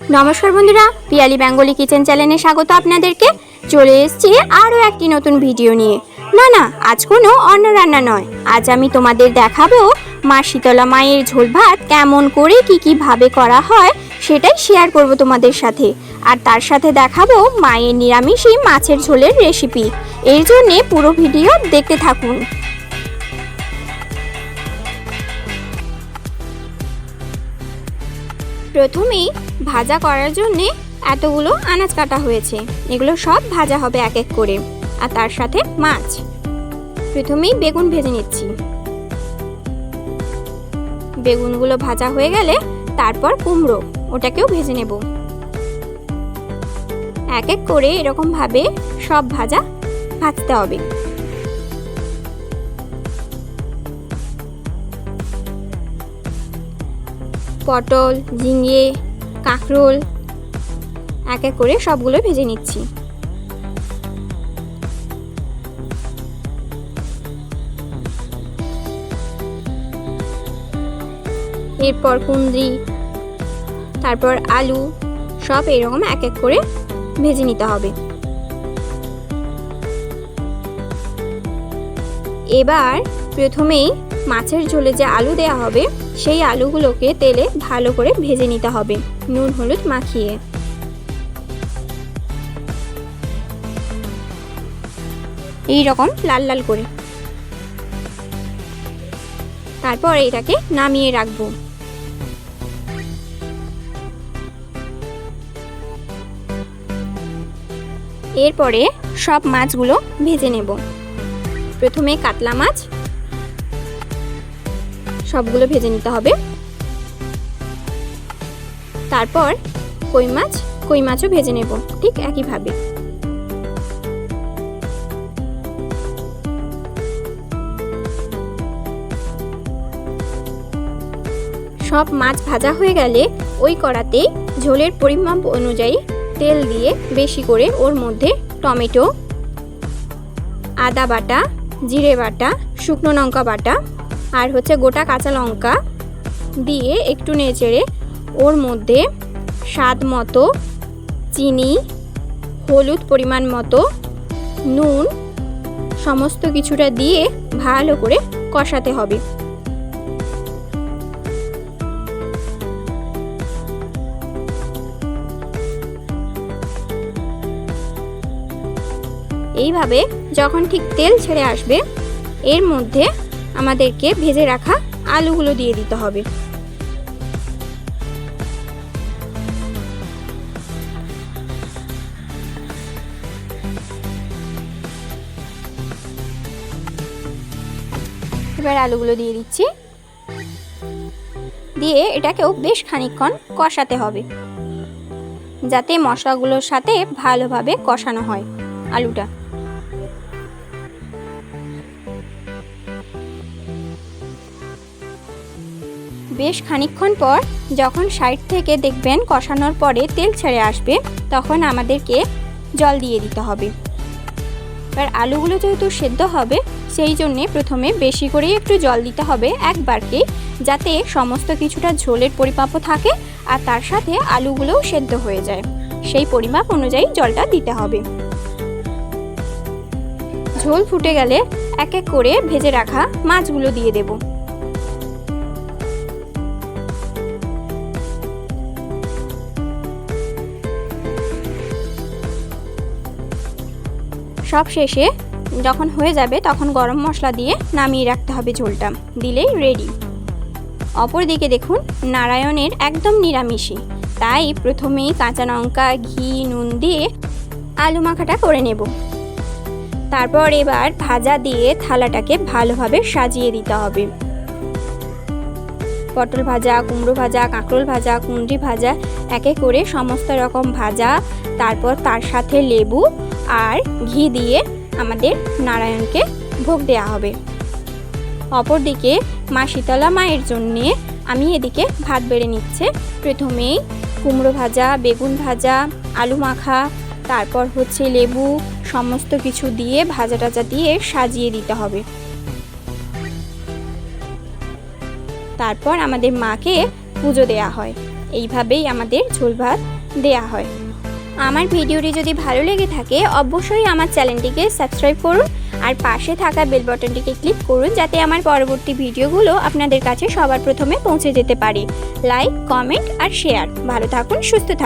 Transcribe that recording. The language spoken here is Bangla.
নমস্কার বন্ধুরা, পিয়ালি বেঙ্গলি কিচেন চ্যানেলে স্বাগত আপনাদেরকে। চলে এসেছি আরও একটি নতুন ভিডিও নিয়ে। না না, আজ কোনো অন্য রান্না নয়। আজ আমি তোমাদের দেখাবো মা শীতলা মায়ের ঝোল ভাত কেমন করে, কি কি ভাবে করা হয়, সেটাই শেয়ার করব তোমাদের সাথে। আর তার সাথে দেখাবো মায়ের নিরামিষই মাছের ঝোলের রেসিপি এর জন্যে পুরো ভিডিও দেখতে থাকুন। প্রথমেই ভাজা করার জন্যে এতগুলো আনাজ কাটা হয়েছে। এগুলো সব ভাজা হবে এক এক করে। আর তার সাথে মাছ। প্রথমেই বেগুন ভেজে নিচ্ছি। বেগুনগুলো ভাজা হয়ে গেলে তারপর কুমড়ো, ওটাকেও ভেজে নেব। এক এক করে এরকম ভাবে সব ভাজা ভাজতে হবে। পটল, ঝিঙে কাঁকরোল, এক এক করে সবগুলো ভেজে নিচ্ছি। এরপর কুন্দ্রি তারপর আলু, সব এরকম এক এক করে ভেজে নিতে হবে। এবার প্রথমেই মাছের ঝোলে যে আলু দেওয়া হবে সেই আলুগুলোকে তেলে ভালো করে ভেজে নিতে হবে। নুন, হলুদ মাখিয়ে। এই রকম লাল লাল করে। তারপর এটাকে নামিয়ে রাখব। এরপরে সব মাছগুলো ভেজে নেব। প্রথমে কাতলা মাছ সবগুলো ভেজে নিতে হবে। তারপর কই মাছ? কই মাছও ভেজে নেব, ঠিক একইভাবে। সব মাছ ভাজা হয়ে গেলে ওই কড়াতেই ঝোলের পরিমাপ অনুযায়ী তেল দিয়ে বেশি করে ওর মধ্যে টমেটো, আদা বাটা, জিরে বাটা, শুকনো লঙ্কা বাটা আর হচ্ছে গোটা কাঁচা লঙ্কা দিয়ে একটু নেচেড়ে ওর মধ্যে স্বাদ মতো চিনি, হলুদ পরিমাণ মতো, নুন, সমস্ত কিছুটা দিয়ে ভালো করে কষাতে হবে। এইভাবে যখন ঠিক তেল ছেড়ে আসবে, এর মধ্যে আমাদেরকে ভেজে রাখা আলুগুলো দিয়ে দিতে হবে। এবার আলুগুলো দিয়ে দিচ্ছি। দিয়ে এটাকেও বেশ খানিকক্ষণ কষাতে হবে। যাতে মশলাগুলোর সাথে ভালোভাবে কষানো হয় আলুটা। বেশ খানিকক্ষণ পর যখন সাইড থেকে দেখবেন কষানোর পরে তেল ছেড়ে আসবে, তখন আমাদেরকে জল দিয়ে দিতে হবে। এবার আলুগুলো যেহেতু সেদ্ধ হবে, সেই জন্যে প্রথমে বেশি করে একটু জল দিতে হবে একবারকে, যাতে সমস্ত কিছুটা ঝোলের পরিমাপও থাকে আর তার সাথে আলুগুলোও সেদ্ধ হয়ে যায়। সেই পরিমাপ অনুযায়ী জলটা দিতে হবে। ঝোল ফুটে গেলে এক এক করে ভেজে রাখা মাছগুলো দিয়ে দেব। সব শেষে যখন হয়ে যাবে তখন গরম মশলা দিয়ে নামিয়ে রাখতে হবে ঝোলটা, দিলেই রেডি অপরদিকে দেখুন, নারায়ণের একদম নিরামিষই। তাই প্রথমেই কাঁচা লঙ্কা, ঘি, নুন দিয়ে আলু মাখাটা করে নেব। তারপর এবার ভাজা দিয়ে থালাটাকে ভালোভাবে সাজিয়ে দিতে হবে। পটল ভাজা, কুমড়ো ভাজা, কাঁকরোল ভাজা কুন্ডি ভাজা, একে করে সমস্ত রকম ভাজা, তারপর তার সাথে লেবু আর ঘি দিয়ে আমাদের নারায়ণকে ভোগ দেওয়া হবে। অপরদিকে মা শীতলা মায়ের জন্যে আমি এদিকে ভাত বেড়ে নিচ্ছে। প্রথমেই কুমড়ো ভাজা, বেগুন ভাজা, আলু মাখা, তারপর হচ্ছে লেবু, সমস্ত কিছু দিয়ে ভাজা টাজা দিয়ে সাজিয়ে দিতে হবে। তারপর আমাদের মাকে পুজো দেয়া হয়। এইভাবেই আমাদের ঝোল ভাত দেয়া হয়। আমার ভিডিওটি যদি ভালো লেগে থাকে, অবশ্যই আমার চ্যানেলটিকে সাবস্ক্রাইব করুন আর পাশে থাকা বেল বটনটিকে ক্লিক করুন যাতে আমার পরবর্তী ভিডিওগুলো আপনাদের কাছে সবার প্রথমে পৌঁছে যেতে পারে। লাইক, কমেন্ট আর শেয়ার। ভালো থাকুন, সুস্থ থাকুন।